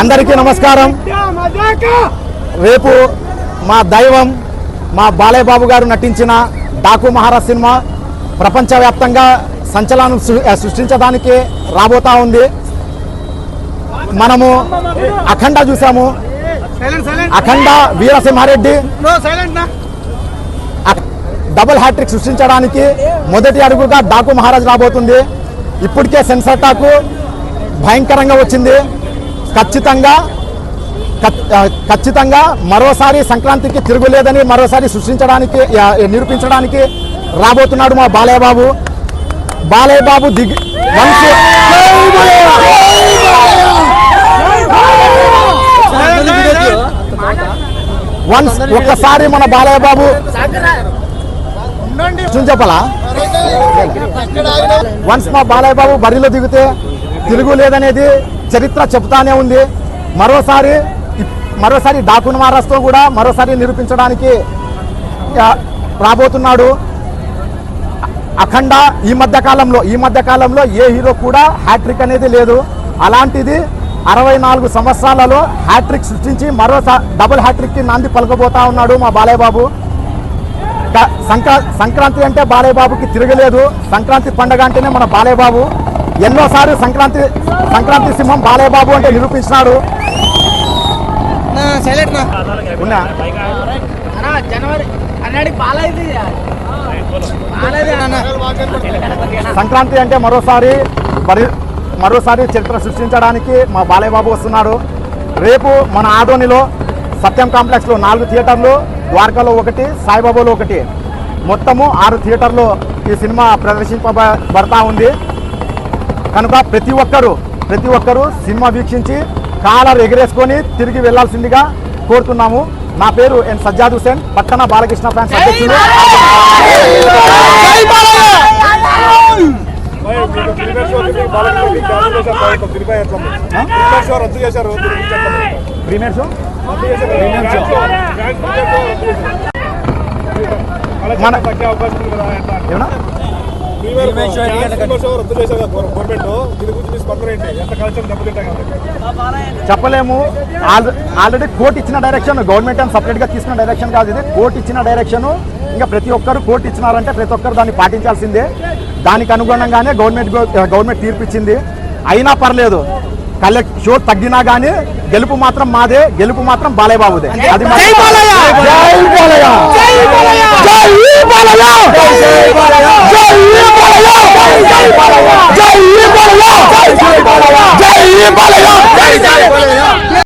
అందరికీ నమస్కారం. రేపు మా దైవం మా బాలయ్యబాబు గారు నటించిన డాకు మహారాజ్ సినిమా ప్రపంచవ్యాప్తంగా సంచలనం సృష్టించడానికి రాబోతా ఉంది. మనము అఖండ చూసాము అఖండ వీరసింహారెడ్డి. డబుల్ హ్యాట్రిక్ సృష్టించడానికి మొదటి అడుగుగా డాకు మహారాజ్ రాబోతుంది. ఇప్పటికే సెన్సర్ టాకు భయంకరంగా వచ్చింది. ఖచ్చితంగా ఖచ్చితంగా మరోసారి సంక్రాంతికి తిరుగులేదని మరోసారి సృష్టించడానికి నిరూపించడానికి రాబోతున్నాడు మా బాలయ్య బాబు బాలయ్య బాబు దిగ్ వన్స్ వన్స్ ఒక్కసారి మన బాలయ్య బాబు చెప్పాలా? వన్స్ మా బాలయ్య బాబు బరిలో దిగితే తిరుగు లేదనేది చరిత్ర చెబుతానే ఉంది. మరోసారి మరోసారి డాకున్ మహారాజ్తో కూడా మరోసారి నిరూపించడానికి రాబోతున్నాడు. అఖండ ఈ మధ్య కాలంలో ఈ మధ్య కాలంలో ఏ హీరో కూడా హ్యాట్రిక్ అనేది లేదు. అలాంటిది అరవై నాలుగు సంవత్సరాలలో హ్యాట్రిక్ సృష్టించి మరో డబుల్ హ్యాట్రిక్కి నాంది పలకబోతా ఉన్నాడు మా బాలయ్య బాబు సంక్రా సంక్రాంతి అంటే బాలయ్య బాబుకి తిరగలేదు. సంక్రాంతి పండగ అంటేనే మన బాలయ్య బాబు ఎన్నోసార్లు సంక్రాంతి సంక్రాంతి సింహం బాలయ్య బాబు అంటే నిరూపించినాడు. ఉన్నా? సంక్రాంతి అంటే మరోసారి మరి మరోసారి చరిత్ర సృష్టించడానికి మా బాలయ్య బాబు వస్తున్నాడు. రేపు మన ఆదోనిలో సత్యం కాంప్లెక్స్లో నాలుగు థియేటర్లు ద్వారకాలో ఒకటి సాయిబాబాలో ఒకటి. మొత్తము ఆరు థియేటర్లు ఈ సినిమా ప్రదర్శింపబడతా ఉంది. కనుక ప్రతి ఒక్కరూ ప్రతి ఒక్కరూ సినిమా వీక్షించి కాలర్ ఎగరేసుకొని తిరిగి వెళ్ళాల్సిందిగా కోరుతున్నాము. నా పేరు ఎన్ సజ్జాద్ హుసేన్ పట్టణ బాలకృష్ణ ఫ్యాన్స్ అధ్యక్షులు. మన- చెప్పలేము. ఆల్- ఆల్రెడీ కోర్టు ఇచ్చిన డైరెక్షన్ గవర్నమెంట్ ఏం సపరేట్గా తీసుకున్న డైరెక్షన్ కాదు ఇది. కోర్టు ఇచ్చిన డైరెక్షన్ ఇంకా ప్రతి ఒక్కరు కోర్టు ఇచ్చినారంటే ప్రతి ఒక్కరు దాన్ని పాటించాల్సిందే. దానికి అనుగుణంగానే గవర్నమెంట్ గవర్నమెంట్ తీర్పు ఇచ్చింది. అయినా పర్లేదు. కలెక్ట్ షో తగ్గినా గానీ గెలుపు మాత్రం మాదే. గెలుపు మాత్రం బాలయ్య! బాబుదే అది జై బాలయ్య! జై బాలయ్య! జై బాలయ్య!